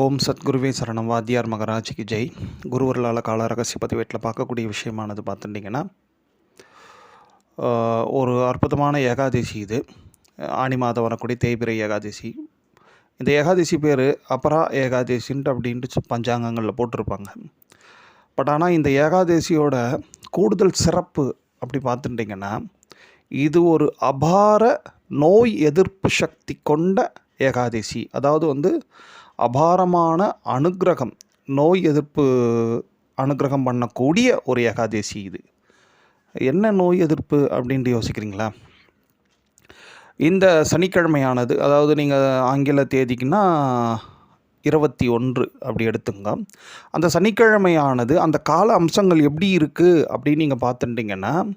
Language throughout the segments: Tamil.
ஓம் சத்குருவே சரணம். வாத்தியார் மகராஜிக்கு ஜெய். குருவர்களால் கால ரகசிய பதிவேட்டில் பார்க்கக்கூடிய விஷயமானது பார்த்துட்டிங்கன்னா ஒரு அற்புதமான ஏகாதசி இது. ஆனி மாதம் வரக்கூடிய தேய்பிரை ஏகாதசி. இந்த ஏகாதசி பேர் அபரா ஏகாதசின்ட்டு அப்படின்ட்டு பஞ்சாங்கங்களில் போட்டிருப்பாங்க. பட் ஆனால் இந்த ஏகாதசியோட கூடுதல் சிறப்பு அப்படி பார்த்துட்டிங்கன்னா இது ஒரு அபார நோய் எதிர்ப்பு சக்தி கொண்ட ஏகாதசி. அதாவது வந்து அபாரமான அனுக்கிரகம் நோய் எதிர்ப்பு அனுக்கிரகம் பண்ணக்கூடிய ஒரு ஏகாதசி இது. என்ன நோய் எதிர்ப்பு அப்படின்ட்டு யோசிக்கிறீங்களா? இந்த சனிக்கிழமையானது அதாவது நீங்கள் ஆங்கில தேதிக்குன்னா இருபத்தி ஒன்று அப்படி எடுத்துங்க. அந்த சனிக்கிழமையானது அந்த கால அம்சங்கள் எப்படி இருக்குது அப்படின்னு நீங்கள் பார்த்துட்டிங்கன்னா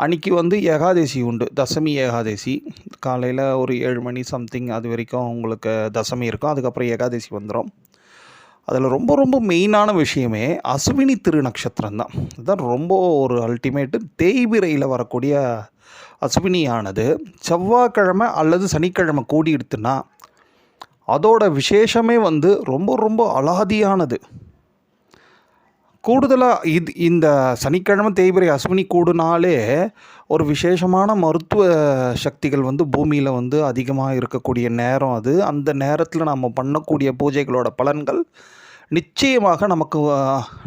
அன்றைக்கி வந்து ஏகாதசி உண்டு. தசமி ஏகாதசி. காலையில் ஒரு ஏழு மணி சம்திங் அது வரைக்கும் உங்களுக்கு தசமி இருக்கும். அதுக்கப்புறம் ஏகாதசி வந்துடும் அதில் ரொம்ப ரொம்ப மெயினான விஷயமே அஸ்வினி திருநக்ஷத்திரம் தான். இதுதான் ரொம்ப ஒரு அல்டிமேட்டு தேய்பிரையில் வரக்கூடிய அஸ்வினியானது. செவ்வாய்க்கிழமை அல்லது சனிக்கிழமை கூடி எடுத்துன்னா அதோட விசேஷமே வந்து ரொம்ப ரொம்ப அலாதியானது. கூடுதலாக இது இந்த சனிக்கிழமை தேய்பிரை அஸ்வினி கூடுனாலே ஒரு விசேஷமான மருத்துவ சக்திகள் வந்து பூமியில் வந்து அதிகமாக இருக்கக்கூடிய நேரம் அது. அந்த நேரத்தில் நம்ம பண்ணக்கூடிய பூஜைகளோட பலன்கள் நிச்சயமாக நமக்கு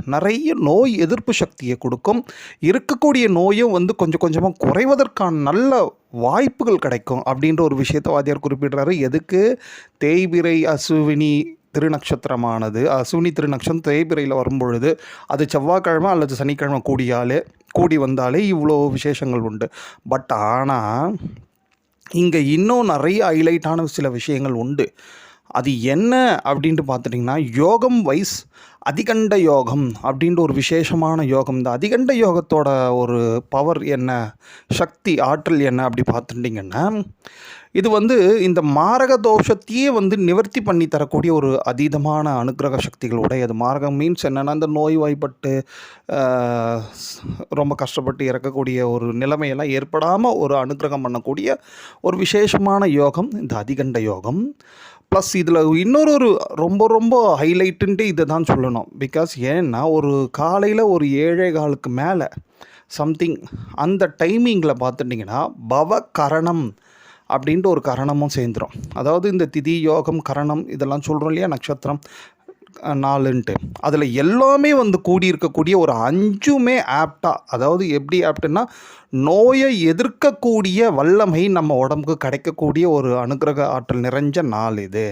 நிறைய நோய் எதிர்ப்பு சக்தியை கொடுக்கும். இருக்கக்கூடிய நோயும் வந்து கொஞ்சம் கொஞ்சமாக குறைவதற்கான நல்ல வாய்ப்புகள் கிடைக்கும் அப்படின்ற ஒரு விஷயத்தை வாத்தியார் குறிப்பிடுறாரு. எதுக்கு? தேய்பிரை அசுவினி திருநக்ஷத்திரமானது. அசுவினி திருநக்ஷம் தேய்பிரையில் வரும்பொழுது அது செவ்வாய்க்கிழமை அல்லது சனிக்கிழமை கூடியாலே கூடி வந்தாலே இவ்வளோ விசேஷங்கள் உண்டு. பட் ஆனால் இங்கே இன்னும் நிறைய ஹைலைட்டான சில விஷயங்கள் உண்டு. அது என்ன அப்படின்ட்டு பார்த்துட்டிங்கன்னா யோகம் வைஸ் அதிகண்ட யோகம் அப்படின்ற ஒரு விசேஷமான யோகம் இந்த அதிகண்ட யோகத்தோட ஒரு பவர் என்ன சக்தி ஆற்றல் என்ன அப்படி பார்த்துட்டிங்கன்னா இது வந்து இந்த மாரக தோஷத்தையே வந்து நிவர்த்தி பண்ணி தரக்கூடிய ஒரு அதீதமான அனுக்கிரக சக்திகள் உடையது. மாரகம் மீன்ஸ் என்னென்னா இந்த நோய்வாய்ப்பட்டு ரொம்ப கஷ்டப்பட்டு இறக்கக்கூடிய ஒரு நிலைமையெல்லாம் ஏற்படாமல் ஒரு அனுக்கிரகம் பண்ணக்கூடிய ஒரு விசேஷமான யோகம் இந்த அதிகண்ட யோகம். ப்ளஸ் இதில் இன்னொரு ஒரு ரொம்ப ரொம்ப ஹைலைட்டுன்ட்டு இதை தான் சொல்லணும். பிகாஸ் ஏன்னா ஒரு காலையில் ஒரு ஏழே காலுக்கு மேலே சம்திங் அந்த டைமிங்கில் பார்த்துட்டிங்கன்னா பவ கரணம் அப்படின்ட்டு ஒரு கரணமும் சேர்ந்துடும் அதாவது இந்த திதி யோகம் கரணம் இதெல்லாம் சொல்கிறோம் இல்லையா? நட்சத்திரம் நாலுன்ட்டு அதில் எல்லாமே வந்து கூடி இருக்கக்கூடிய ஒரு அஞ்சுமே ஆப்டாக அதாவது எப்படி ஆப்டுன்னா நோயை எதிர்க்கக்கூடிய வல்லமை நம்ம உடம்புக்கு கிடைக்கக்கூடிய ஒரு அனுக்கிரக ஆற்றல் நிறைஞ்ச நாள் இது.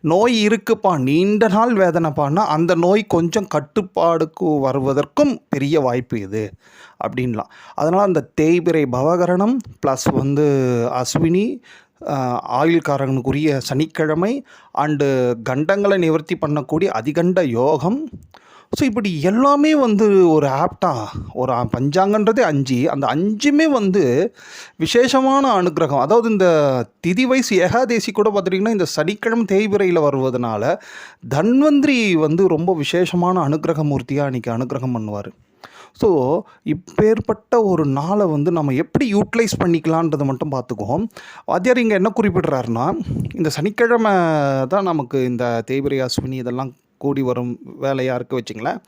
நோய் இருக்குப்பா நீண்ட நாள் வேதனைப்பான்னா அந்த நோய் கொஞ்சம் கட்டுப்பாடுக்கு வருவதற்கும் பெரிய வாய்ப்பு இது அப்படின்லாம். அதனால் அந்த தேய்பிரை பவகரணம் ப்ளஸ் வந்து அஸ்வினி ஆயுள்காரனுக்குரிய சனிக்கிழமை அண்டு கண்டங்களை நிவர்த்தி பண்ணக்கூடிய அதிகண்ட யோகம் ஸோ இப்படி எல்லாமே வந்து ஒரு ஆப்டாக ஒரு பஞ்சாங்கன்றதே அஞ்சு. அந்த அஞ்சுமே வந்து விசேஷமான அனுக்கிரகம் அதாவது இந்த திதி வயசு ஏகாதேசி கூட பார்த்துட்டிங்கன்னா இந்த சனிக்கிழமை தேய்பிரையில் வருவதனால தன்வந்திரி வந்து ரொம்ப விசேஷமான அனுக்கிரக மூர்த்தியாக அன்றைக்கி அனுக்கிரகம் பண்ணுவார். ஸோ இப்பேற்பட்ட ஒரு நாளை வந்து நம்ம எப்படி யூட்டிலைஸ் பண்ணிக்கலான்றதை மட்டும் பார்த்துக்குவோம். வாத்தியார் இங்கே என்ன குறிப்பிடுறாருன்னா இந்த சனிக்கிழமை தான் நமக்கு இந்த தேய்பிரை அஸ்வினி இதெல்லாம் கூடி வரும் வேலையாக இருக்க வச்சுங்களேன்.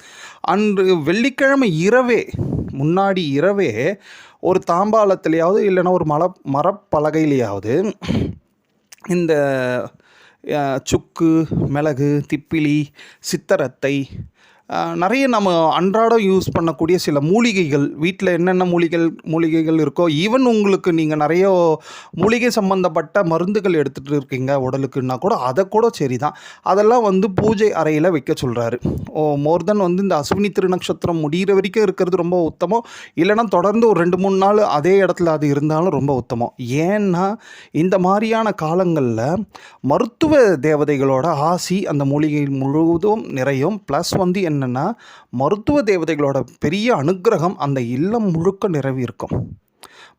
அன்று வெள்ளிக்கிழமை இரவே முன்னாடி இரவே ஒரு தாம்பாளத்துலேயாவது இல்லைன்னா ஒரு மல மரப்பலகையிலேயாவது இந்த சுக்கு மிளகு திப்பிலி சித்தரத்தை நிறைய நம்ம அன்றாடம் யூஸ் பண்ணக்கூடிய சில மூலிகைகள் வீட்டில் என்னென்ன மூலிகைகள் மூலிகைகள் இருக்கோ ஈவன் உங்களுக்கு நீங்கள் நிறைய மூலிகை சம்மந்தப்பட்ட மருந்துகள் எடுத்துகிட்டு இருக்கீங்க உடலுக்குன்னா கூட அதை கூட சரி தான் அதெல்லாம் வந்து பூஜை அறையில் வைக்க சொல்கிறாரு ஓ மோர் தென் வந்து இந்த அஸ்வினி திருநக்ஷத்திரம் முடிகிற வரைக்கும் இருக்கிறது ரொம்ப உத்தமம். இல்லைன்னா தொடர்ந்து ஒரு ரெண்டு மூணு நாள் அதே இடத்துல அது இருந்தாலும் ரொம்ப உத்தமம். ஏன்னா இந்த மாதிரியான காலங்களில் மருத்துவ தேவதைகளோட ஆசி அந்த மூலிகை முழுவதும் நிறையும். ப்ளஸ் வந்து என்ன என்னென்னா மருத்துவ தேவதைகளோட பெரிய அனுக்கிரகம் அந்த இல்லம் முழுக்க நிரவி இருக்கும்.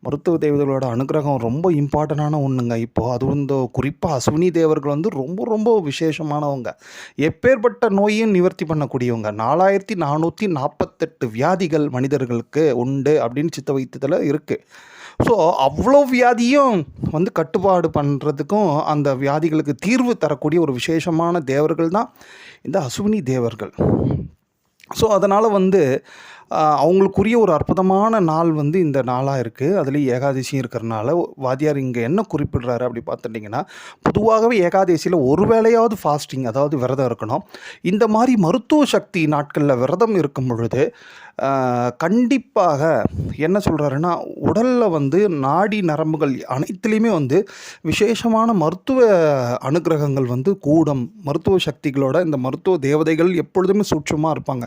மருத்துவ தேவதைகளோட அனுக்கிரகம் ரொம்ப இம்பார்ட்டண்டான ஒன்றுங்க இப்போது அது வந்து குறிப்பாக அஸ்வினி தேவர்கள் வந்து ரொம்ப ரொம்ப விசேஷமானவங்க. எப்பேற்பட்ட நோயையும் நிவர்த்தி பண்ணக்கூடியவங்க. நாலாயிரத்தி நானூற்றி நாற்பத்தெட்டு வியாதிகள் மனிதர்களுக்கு உண்டு அப்படின்னு சித்த வைத்தியத்தில் இருக்குது ஸோ அவ்வளோ வியாதியும் வந்து கட்டுப்பாடு பண்ணுறதுக்கும் அந்த வியாதிகளுக்கு தீர்வு தரக்கூடிய ஒரு விசேஷமான தேவர்கள் தான் இந்த அசுவினி தேவர்கள். ஸோ அதனால் வந்து அவங்களுக்குரிய ஒரு அற்புதமான நாள் வந்து இந்த நாளாக இருக்குது அதுலேயும் ஏகாதசியும் இருக்கிறனால வாத்தியார் இங்கே என்ன குறிப்பிடுறாரு அப்படி பார்த்துட்டிங்கன்னா பொதுவாகவே ஏகாதசியில் ஒரு வேளையாவது ஃபாஸ்டிங் அதாவது விரதம் இருக்கணும். இந்த மாதிரி மருத்துவ சக்தி நாட்களில் விரதம் இருக்கும் பொழுது கண்டிப்பாக என்ன சொல்கிறாருன்னா உடலில் வந்து நாடி நரம்புகள் அனைத்துலேயுமே வந்து விசேஷமான மருத்துவ அனுகிரகங்கள் வந்து கூடும். மருத்துவ சக்திகளோட இந்த மருத்துவ தேவதைகள் எப்பொழுதுமே சூட்சமாக இருப்பாங்க.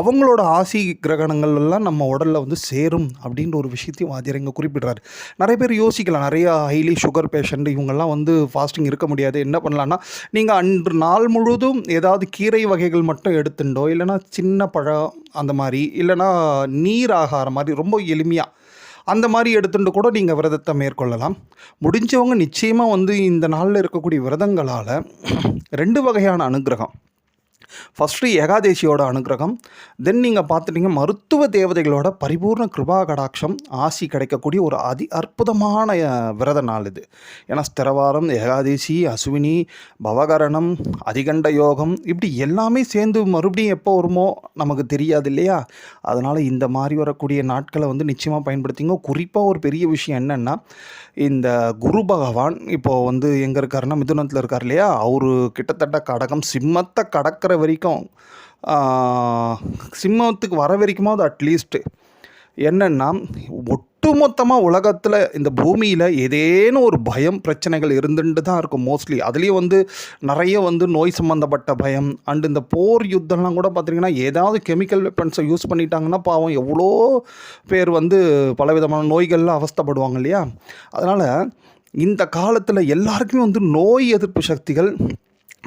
அவங்களோட ஆசி கிரகணங்கள் எல்லாம் நம்ம உடலில் வந்து சேரும் அப்படின்ற ஒரு விஷயத்தையும் வாத்தியார் இங்கே குறிப்பிடுறாரு. நிறைய பேர் யோசிக்கலாம். நிறையா ஹைலி சுகர் பேஷண்ட் இவங்கெல்லாம் வந்து ஃபாஸ்டிங் இருக்க முடியாது. என்ன பண்ணலான்னா நீங்கள் அன்று நாள் முழுதும் ஏதாவது கீரை வகைகள் மட்டும் எடுத்துட்டோ இல்லைன்னா சின்ன பழம் அந்த மாதிரி இல்லைன்னா நீர் ஆகாரம் மாதிரி ரொம்ப எளிமையாக அந்த மாதிரி எடுத்துட்டு கூட நீங்கள் விரதத்தை மேற்கொள்ளலாம். முடிஞ்சவங்க நிச்சயமாக வந்து இந்த நாளில் இருக்கக்கூடிய விரதங்களால் ரெண்டு வகையான அனுகிரகம். ஃபஸ்ட்டு ஏகாதேசியோட அனுகிரகம். தென் நீங்கள் பார்த்துட்டிங்க மருத்துவ தேவதைகளோட பரிபூர்ண கிருபா கடாட்சம் ஆசி கிடைக்கக்கூடிய ஒரு அதி அற்புதமான விரத நாள் இது. ஏன்னா ஸ்திரவாரம் ஏகாதேசி அசுவினி பவகரணம் அதிகண்ட யோகம் இப்படி எல்லாமே சேர்ந்து மறுபடியும் எப்போ வருமோ நமக்கு தெரியாது இல்லையா? அதனால் இந்த மாதிரி வரக்கூடிய நாட்களை வந்து நிச்சயமாக பயன்படுத்திங்க. குறிப்பாக ஒரு பெரிய விஷயம் என்னென்னா இந்த குரு பகவான் இப்போது வந்து எங்கே இருக்காருன்னா மிதுனத்தில் இருக்கார் இல்லையா? அவர் கிட்டத்தட்ட கடகம் சிம்மத்தை கடக்கிற வரைக்கும் சிம்மத்துக்கு வர வரைக்குமாவது அட்லீஸ்ட்டு என்னென்னா ஒட்டுமொத்தமாக உலகத்தில் இந்த பூமியில் ஏதேனும் ஒரு பயம் பிரச்சனைகள் இருந்துட்டு தான் இருக்கும் மோஸ்ட்லி அதுலேயும் வந்து நிறைய வந்து நோய் சம்மந்தப்பட்ட பயம் அண்ட் இந்த போர் யுத்தம்லாம் கூட பார்த்திங்கன்னா ஏதாவது கெமிக்கல் வெப்பன்ஸை யூஸ் பண்ணிட்டாங்கன்னா பாவம் எவ்வளோ பேர் வந்து பலவிதமான நோய்களில் அவஸ்தைப்படுவாங்க இல்லையா? அதனால் இந்த காலத்தில் எல்லாருக்குமே வந்து நோய் எதிர்ப்பு சக்திகள்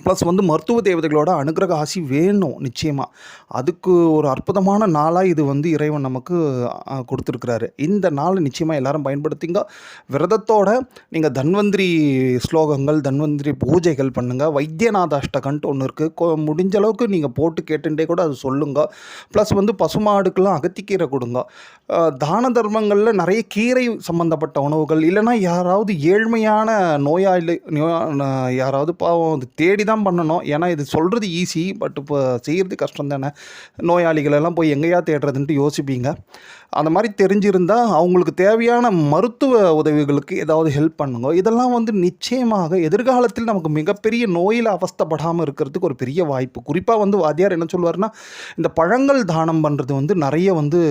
ப்ளஸ் வந்து மருத்துவ தேவதைகளோட அனுகிரக ஆசி வேணும் நிச்சயமாக அதுக்கு ஒரு அற்புதமான நாளாக இது வந்து இறைவன் நமக்கு கொடுத்துருக்குறாரு கொடுத்துருக்கிறாரு. இந்த நாள் நிச்சயமாக எல்லாரும் பயன்படுத்திங்க. விரதத்தோட நீங்கள் தன்வந்திரி ஸ்லோகங்கள் தன்வந்திரி பூஜைகள் பண்ணுங்கள் வைத்தியநாத அஷ்டகன்ட்டு ஒன்று இருக்குது முடிஞ்ச அளவுக்கு நீங்கள் போட்டு கேட்டுட்டே கூட அது சொல்லுங்க. ப்ளஸ் வந்து பசுமாடுக்கெல்லாம் அகத்திக்கீரை கொடுங்க. தான தர்மங்களில் நிறைய கீரை சம்மந்தப்பட்ட உணவுகள். இல்லைன்னா யாராவது ஏழ்மையான நோயாளி நோயா- யாராவது பாவம் அது தேடி தான் பண்ணணும். ஏன்னா இது சொல்கிறது ஈஸி பட் இப்போ செய்கிறது கஷ்டம் தானே. நோயாளிகளெல்லாம் போய் எங்கேயா தேடுறதுன்ட்டு யோசிப்பீங்க. அந்த மாதிரி தெரிஞ்சிருந்தால் அவங்களுக்கு தேவையான மருத்துவ உதவிகளுக்கு ஏதாவது ஹெல்ப் பண்ணுங்க. இதெல்லாம் வந்து நிச்சயமாக எதிர்காலத்தில் நமக்கு மிகப்பெரிய நோயில் அவஸ்தைப்படாமல் இருக்கிறதுக்கு ஒரு பெரிய வாய்ப்பு. குறிப்பாக வந்து வாத்தியார் என்ன சொல்லுவார்னா இந்த பழங்கள் தானம் பண்ணுறது வந்து நிறைய வந்து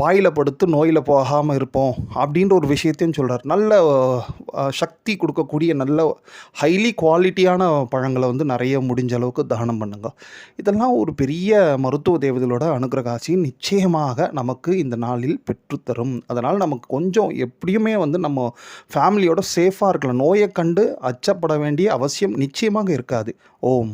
பாயில் பாயில படுத்து நோயில் போகாமல் இருப்போம் அப்படின்ற ஒரு விஷயத்தையும் சொல்கிறார் நல்ல சக்தி கொடுக்கக்கூடிய நல்ல ஹைலி குவாலிட்டியான பழங்களை வந்து நிறைய முடிஞ்ச அளவுக்கு தானம் பண்ணுங்க. இதெல்லாம் ஒரு பெரிய மருத்துவ தேவதைகளோட அனுகிரகாசி நிச்சயமாக நமக்கு இந்த நாளில் பெற்றுத்தரும். அதனால் நமக்கு கொஞ்சம் எப்படியுமே வந்து நம்ம ஃபேமிலியோட சேஃபாக இருக்கலாம். நோயை கண்டு அச்சப்பட வேண்டிய அவசியம் நிச்சயமாக இருக்காது. ஓம்.